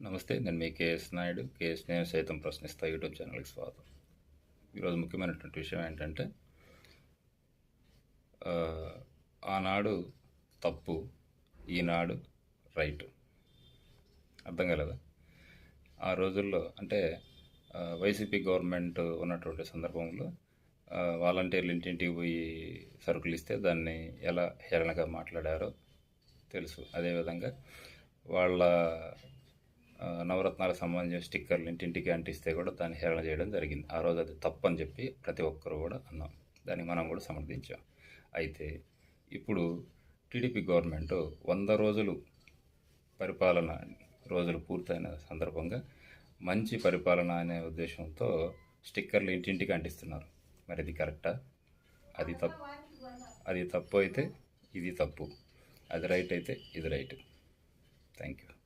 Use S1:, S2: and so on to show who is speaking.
S1: నమస్తే నేను మీ KS Naidu. KS నేను సైతం ప్రశ్నిస్తా యూట్యూబ్ ఛానల్కి స్వాగతం. ఈరోజు ముఖ్యమైనటువంటి విషయం ఏంటంటే ఆనాడు తప్పు ఈనాడు రైట్. అర్థం కలదా? ఆ రోజుల్లో అంటే వైసీపీ గవర్నమెంట్ ఉన్నటువంటి సందర్భంలో వాలంటీర్లు ఇంటింటికి పోయి సరుకులు ఇస్తే దాన్ని ఎలా హేళనగా మాట్లాడారో తెలుసు. అదేవిధంగా వాళ్ళ నవరత్నాలకు సంబంధించిన స్టిక్కర్లు ఇంటింటికి అంటిస్తే కూడా దాన్ని హేళన చేయడం జరిగింది. ఆ రోజు అది తప్పని చెప్పి ప్రతి ఒక్కరు కూడా అన్నాం. దాన్ని మనం కూడా సమర్థించాం. అయితే ఇప్పుడు టీడీపీ గవర్నమెంట్ వంద రోజులు పరిపాలన రోజులు పూర్తయిన సందర్భంగా మంచి పరిపాలన అనే ఉద్దేశంతో స్టిక్కర్లు ఇంటింటికి అంటిస్తున్నారు. మరి ఇది కరెక్టా? అది తప్పు. అది తప్పు అయితే ఇది తప్పు. అది రైట్ అయితే ఇది రైట్. Thank you.